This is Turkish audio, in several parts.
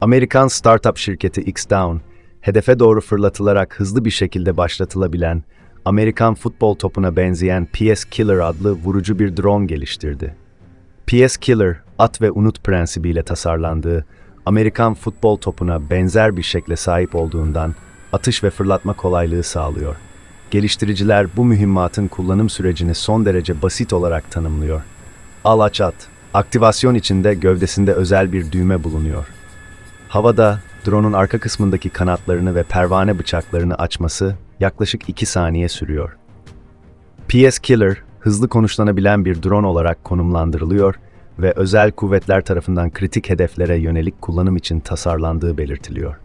Amerikan startup şirketi X-Down, hedefe doğru fırlatılarak hızlı bir şekilde başlatılabilen, Amerikan futbol topuna benzeyen PS Killer adlı vurucu bir drone geliştirdi. PS Killer, at ve unut prensibiyle tasarlandığı, Amerikan futbol topuna benzer bir şekle sahip olduğundan atış ve fırlatma kolaylığı sağlıyor. Geliştiriciler bu mühimmatın kullanım sürecini son derece basit olarak tanımlıyor. Al aç at. Aktivasyon içinde gövdesinde özel bir düğme bulunuyor. Havada drone'un arka kısmındaki kanatlarını ve pervane bıçaklarını açması yaklaşık 2 saniye sürüyor. PS Killer, hızlı konuşlanabilen bir drone olarak konumlandırılıyor ve özel kuvvetler tarafından kritik hedeflere yönelik kullanım için tasarlandığı belirtiliyor.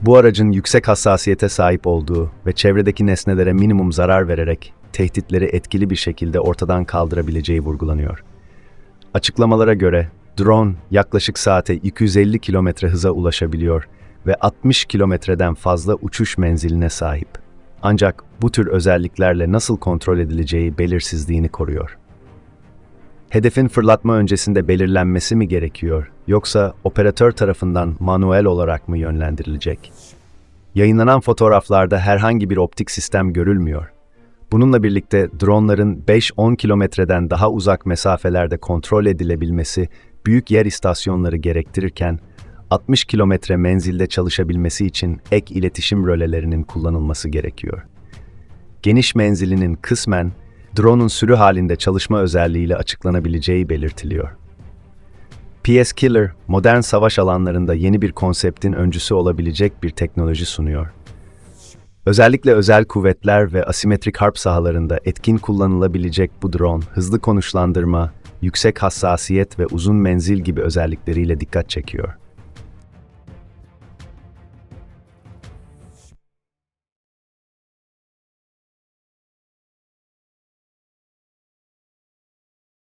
Bu aracın yüksek hassasiyete sahip olduğu ve çevredeki nesnelere minimum zarar vererek tehditleri etkili bir şekilde ortadan kaldırabileceği vurgulanıyor. Açıklamalara göre drone yaklaşık saate 250 kilometre hıza ulaşabiliyor ve 60 kilometreden fazla uçuş menziline sahip. Ancak bu tür özelliklerle nasıl kontrol edileceği belirsizliğini koruyor. Hedefin fırlatma öncesinde belirlenmesi mi gerekiyor yoksa operatör tarafından manuel olarak mı yönlendirilecek? Yayınlanan fotoğraflarda herhangi bir optik sistem görülmüyor. Bununla birlikte dronların 5-10 kilometreden daha uzak mesafelerde kontrol edilebilmesi büyük yer istasyonları gerektirirken 60 kilometre menzilde çalışabilmesi için ek iletişim rölelerinin kullanılması gerekiyor. Geniş menzilinin kısmen drone'un sürü halinde çalışma özelliğiyle açıklanabileceği belirtiliyor. PS Killer, modern savaş alanlarında yeni bir konseptin öncüsü olabilecek bir teknoloji sunuyor. Özellikle özel kuvvetler ve asimetrik harp sahalarında etkin kullanılabilecek bu drone, hızlı konuşlandırma, yüksek hassasiyet ve uzun menzil gibi özellikleriyle dikkat çekiyor.